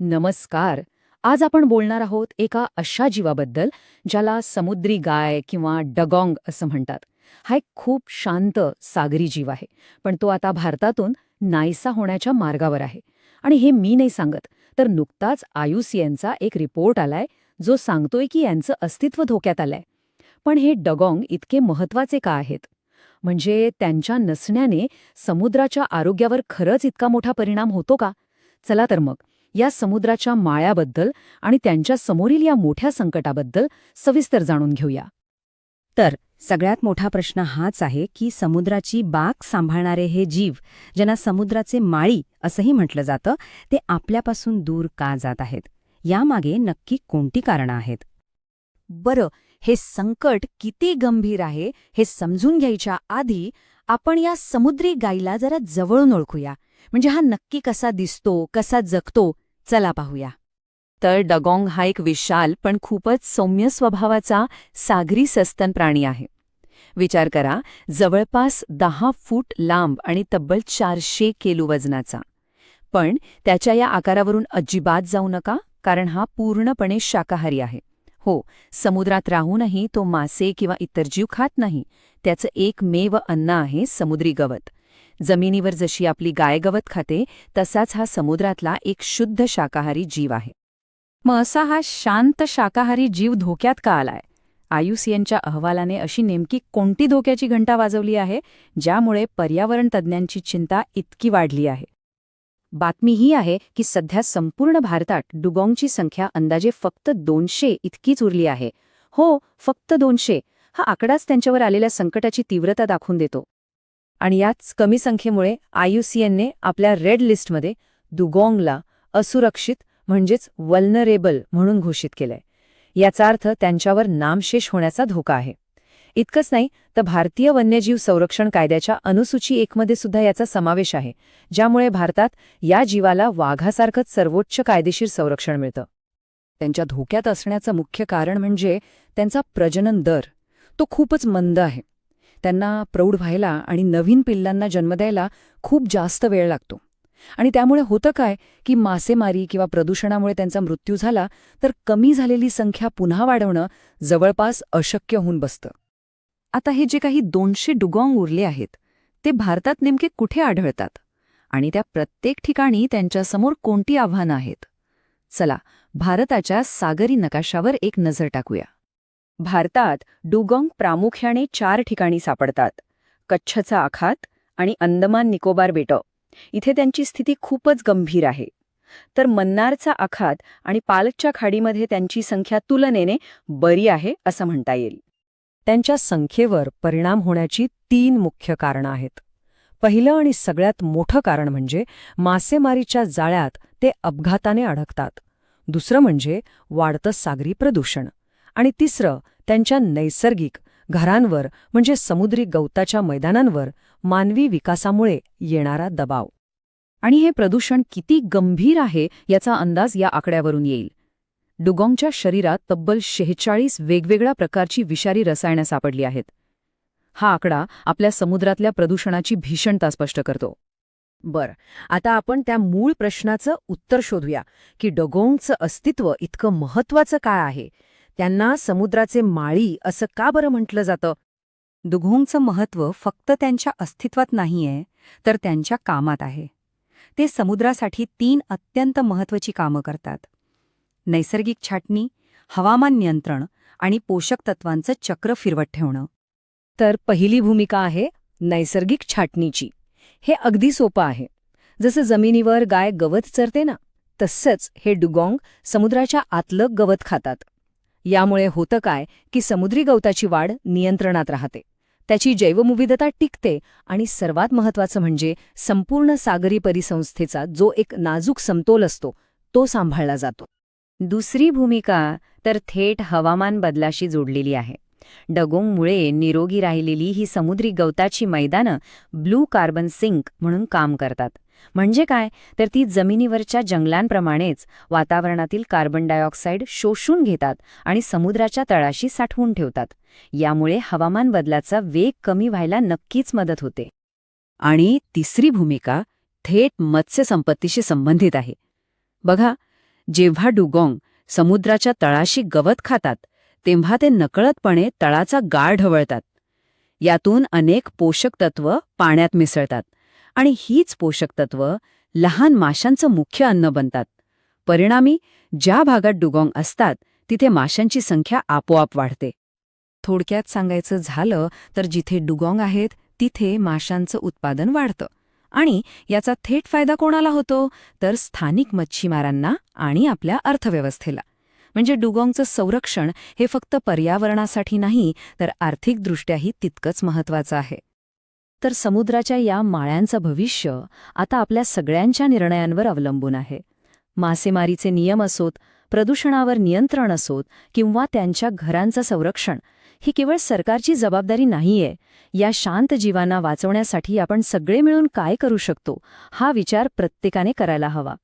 नमस्कार. आज आपण बोलणार आहोत एका अशा जीवाबद्दल ज्याला समुद्री गाय किंवा डगॉंग असं म्हणतात. हा एक खूप शांत सागरी जीव आहे पण तो आता भारतातून नाहीसा होण्याच्या मार्गावर आहे. आणि हे मी नाही सांगत तर नुकताच आयुसीएनचा एक रिपोर्ट आलाय जो सांगतोय की यांचं अस्तित्व धोक्यात आलंय. पण हे डगॉंग इतके महत्त्वाचे का आहेत? म्हणजे त्यांच्या नसण्याने समुद्राच्या आरोग्यावर खरंच इतका मोठा परिणाम होतो का? चला तर मग. या समुद्राच्या माळ्याबद्दल आणि त्यांच्या समोरील या मोठ्या संकटाबद्दल सविस्तर जाणून घेऊया. तर सगळ्यात मोठा प्रश्न हाच आहे की समुद्राची बाग सांभाळणारे हे जीव ज्यांना समुद्राचे माळी असंही म्हटलं जातं ते आपल्यापासून दूर का जात आहेत? यामागे नक्की कोणती कारणं आहेत? बरं हे संकट किती गंभीर आहे हे समजून घ्यायच्या आधी आपण या समुद्री गाईला जरा जवळून ओळखूया. म्हणजे हा नक्की कसा दिसतो कसा जगतो चला पाहूया. तर डगॉंग हा एक विशाल पण खूपच सौम्य स्वभावाचा सागरी सस्तन प्राणी आहे. विचार करा जवळपास दहा फूट लांब आणि तब्बल चारशे केलू वजनाचा. पण त्याच्या या आकारावरून अजिबात जाऊ नका कारण हा पूर्णपणे शाकाहारी आहे. हो समुद्रात राहूनही तो मासे किंवा इतर जीव खात नाही. त्याचं एकमेव अन्न आहे समुद्री गवत. जमिनीवर जशी आपली गायगवत खाते तसाच हा समुद्रातला एक शुद्ध शाकाहारी जीव आहे. मग असा हा शांत शाकाहारी जीव धोक्यात का आलाय? आयुसीएनच्या अहवालाने अशी नेमकी कोणती धोक्याची घंटा वाजवली आहे ज्यामुळे पर्यावरण तज्ज्ञांची चिंता इतकी वाढली आहे? बातमी ही आहे की सध्या संपूर्ण भारतात डुगॉंगची संख्या अंदाजे फक्त दोनशे इतकीच उरली आहे. हो फक्त दोनशे. हा आकडाच त्यांच्यावर आलेल्या संकटाची तीव्रता दाखवून देतो. आणि याच कमी संख्येमुळे आयुसीएनने आपल्या रेड लिस्टमध्ये दुगोंगला असुरक्षित म्हणजेच वल्नरेबल म्हणून घोषित केलंय. याचा अर्थ त्यांच्यावर नामशेष होण्याचा धोका आहे. इतकंच नाही तर भारतीय वन्यजीव संरक्षण कायद्याच्या अनुसूची एकमध्ये सुद्धा याचा समावेश आहे ज्यामुळे भारतात या जीवाला वाघासारखंच सर्वोच्च कायदेशीर संरक्षण मिळतं. त्यांच्या धोक्यात असण्याचं मुख्य कारण म्हणजे त्यांचा प्रजनन दर. तो खूपच मंद आहे. त्यांना प्रौढ व्हायला आणि नवीन पिल्लांना जन्म द्यायला खूप जास्त वेळ लागतो. आणि त्यामुळे होतं काय की मासेमारी किंवा प्रदूषणामुळे त्यांचा मृत्यू झाला तर कमी झालेली संख्या पुन्हा वाढवणं जवळपास अशक्य होऊन बसतं. आता हे जे काही दोनशे डुगॉंग उरले आहेत ते भारतात नेमके कुठे आढळतात? आणि त्या प्रत्येक ठिकाणी त्यांच्यासमोर कोणती आव्हानं आहेत? चला भारताच्या सागरी नकाशावर एक नजर टाकूया. भारतात डुगॉंग प्रामुख्याने चार ठिकाणी सापडतात कच्छचा आखात आणि अंदमान निकोबार बेटं. इथे त्यांची स्थिती खूपच गंभीर आहे. तर मन्नारचा आखात आणि पालकच्या खाडीमध्ये त्यांची संख्या तुलनेने बरी आहे असं म्हणता येईल. त्यांच्या संख्येवर परिणाम होण्याची तीन मुख्य कारणं आहेत. पहिलं आणि सगळ्यात मोठं कारण म्हणजे मासेमारीच्या जाळ्यात ते अपघाताने अडकतात. दुसरं म्हणजे वाढतं सागरी प्रदूषण. आणि तिसरं त्यांच्या नैसर्गिक घरांवर म्हणजे समुद्री गवताच्या मैदानांवर मानवी विकासामुळे येणारा दबाव. आणि हे प्रदूषण किती गंभीर आहे याचा अंदाज या आकड्यावरून येईल. डुगॉंगच्या शरीरात तब्बल शेहेचाळीस वेगवेगळ्या प्रकारची विषारी रसायनं सापडली आहेत. हा आकडा आपल्या समुद्रातल्या प्रदूषणाची भीषणता स्पष्ट करतो. बर आता आपण त्या मूळ प्रश्नाचं उत्तर शोधूया की डगोंगचं अस्तित्व इतकं महत्वाचं काय आहे? त्यांना समुद्राचे माळी असं का बरं म्हटलं जातं? दुघोंगचं महत्त्व फक्त त्यांच्या अस्तित्वात नाहीये तर त्यांच्या कामात आहे. ते समुद्रासाठी तीन अत्यंत महत्त्वाची कामं करतात. नैसर्गिक छाटणी हवामान नियंत्रण आणि पोषक तत्वांचं चक्र फिरवत ठेवणं. तर पहिली भूमिका आहे नैसर्गिक छाटणीची. हे अगदी सोपं आहे. जसं जमिनीवर गाय गवत चरते ना तसंच हे डुगॉंग समुद्राच्या आतलं गवत खातात. यामुळे होतं काय की समुद्री गवताची वाढ नियंत्रणात राहते. त्याची जैवमुविधता टिकते आणि सर्वात महत्वाचं म्हणजे संपूर्ण सागरी परिसंस्थेचा जो एक नाजूक समतोल असतो तो सांभाळला जातो. दुसरी भूमिका तर थेट हवामान बदलाशी जोडलेली आहे. डगोंगमुळे निरोगी राहिलेली ही समुद्री गवताची मैदानं ब्लू कार्बन सिंक म्हणून काम करतात. म्हणजे काय? तर ती जमिनीवरच्या जंगलांप्रमाणेच वातावरणातील कार्बन डायऑक्साईड शोषून घेतात आणि समुद्राच्या तळाशी साठवून ठेवतात. यामुळे हवामान बदलाचा वेग कमी व्हायला नक्कीच मदत होते. आणि तिसरी भूमिका थेट मत्स्यसंपत्तीशी संबंधित आहे. बघा जेव्हा डुगोंग समुद्राच्या तळाशी गवत खातात तेव्हा ते नकळतपणे तळाचा गाळ ढवळतात. यातून अनेक पोषक तत्व पाण्यात मिसळतात आणि हीच पोषक तत्व लहान माशांचं मुख्य अन्न बनतात. परिणामी ज्या भागात डुगोंग असतात तिथे माशांची संख्या आपोआप वाढते. थोडक्यात सांगायचं झालं तर जिथे डुगोंग आहेत तिथे माशांचं उत्पादन वाढतं. आणि याचा थेट फायदा कोणाला होतो? तर स्थानिक मच्छीमारांना आणि आपल्या अर्थव्यवस्थेला. म्हणजे डुगॉंगचं संरक्षण हे फक्त पर्यावरणासाठी नाही तर आर्थिकदृष्ट्याही तितकंच महत्वाचं आहे. तर समुद्राच्या या माळ्यांचं भविष्य आता आपल्या सगळ्यांच्या निर्णयांवर अवलंबून आहे. मासेमारीचे नियम असोत प्रदूषणावर नियंत्रण असोत किंवा त्यांच्या घरांचं संरक्षण ही केवळ सरकारची जबाबदारी नाहीये. या शांत जीवांना वाचवण्यासाठी आपण सगळे मिळून काय करू शकतो हा विचार प्रत्येकाने करायला हवा.